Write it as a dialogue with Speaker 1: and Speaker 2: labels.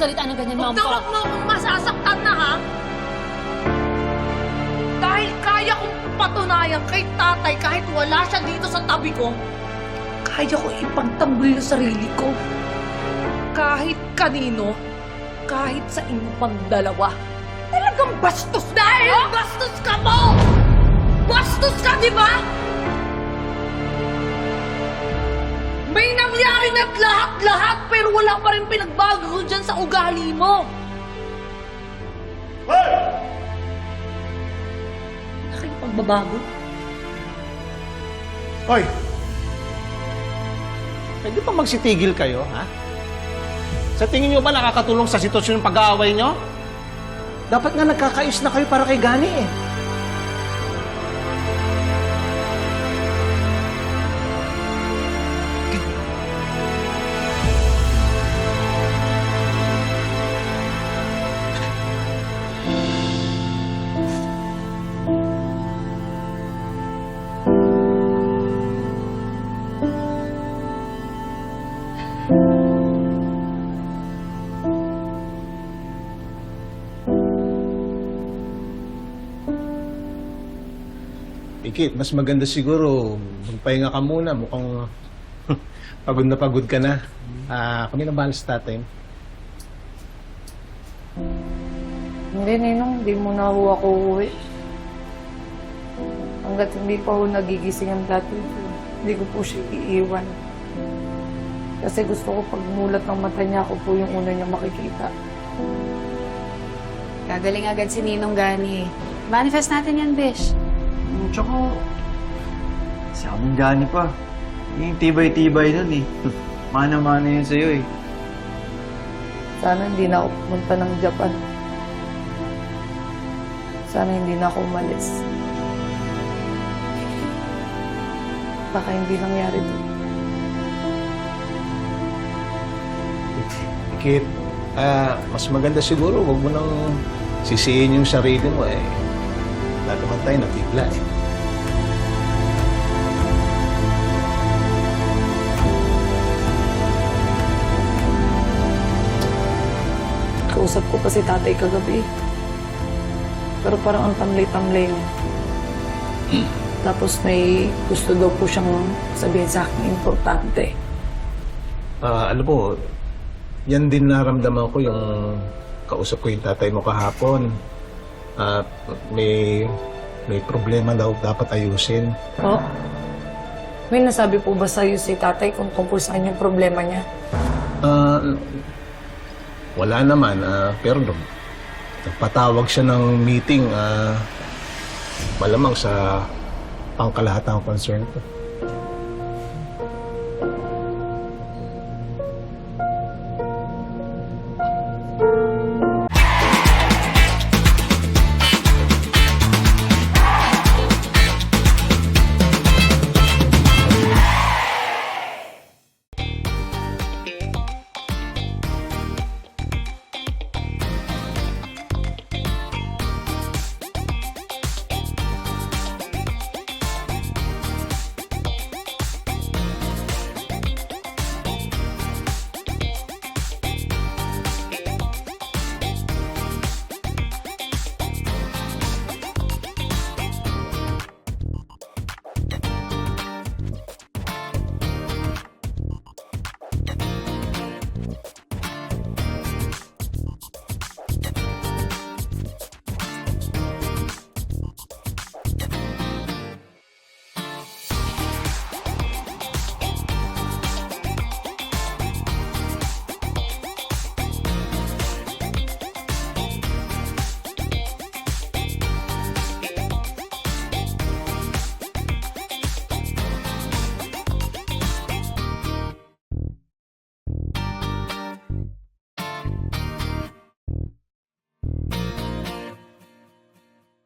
Speaker 1: magsalita ng ganyan,
Speaker 2: Huwag
Speaker 1: ma'am
Speaker 2: na huwag mo akong masasaktan na, ha? Dahil kaya kong patunayan kay tatay kahit wala siya dito sa tabi ko, kaya ko ipagtanggol yung sarili ko. Kahit kanino, kahit sa inyong pang dalawa. Talagang bastos dahil bastos ka mo! Bastos ka, di ba? Na't lahat-lahat pero wala pa rin pinagbago dyan sa ugali mo. Laki yung pagbabago.
Speaker 3: Hoy! Pwede pa magsitigil kayo, ha? Sa tingin nyo ba nakakatulong sa sitwasyon ng pag-aaway nyo? Dapat nga nagkakayos na kayo para kay Gani eh. Ikit, mas maganda siguro magpahinga ka muna. Mukhang pagod na pagod ka na. Ah, kami na bahala sa tatay mo.
Speaker 4: Hindi, Ninong. Hindi mo na ho ako uuwi. Hanggat hindi pa ho nagigising ang dati ko, hindi ko po siya iiwan. Kasi gusto ko pag mulat ng mata niya, ako po yung una niya makikita.
Speaker 5: Gagaling agad si Ninong Gani. Manifest natin yan, Bish.
Speaker 6: Mm, Tsaka, si Aming Gani pa. Yung tibay-tibay nun eh. Mana-mana yun sa'yo eh.
Speaker 4: Sana hindi na ako pumunta ng Japan. Sana hindi na ako umalis. Baka hindi nangyari din.
Speaker 3: Ikit, ah, mas maganda siguro, wag mo nang sisihin yung sarili mo eh. Lalo man tayo nabigla eh.
Speaker 4: Kausap ko pa si tatay kagabi. Pero parang ang tamlay-tamlay niya. Tapos may gusto daw po siyang sabihin sa akin importante.
Speaker 3: Ah, alam mo, yan din naramdaman ko yung kausap ko yung tatay mo kahapon. At may may problema daw dapat ayusin.
Speaker 4: Oh? May nasabi po ba sa'yo si tatay kung tungkol saan yung problema niya?
Speaker 3: Ah, wala naman, ah, pero nung nagpatawag siya ng meeting, ah, malamang sa pangkalahatang concern ko.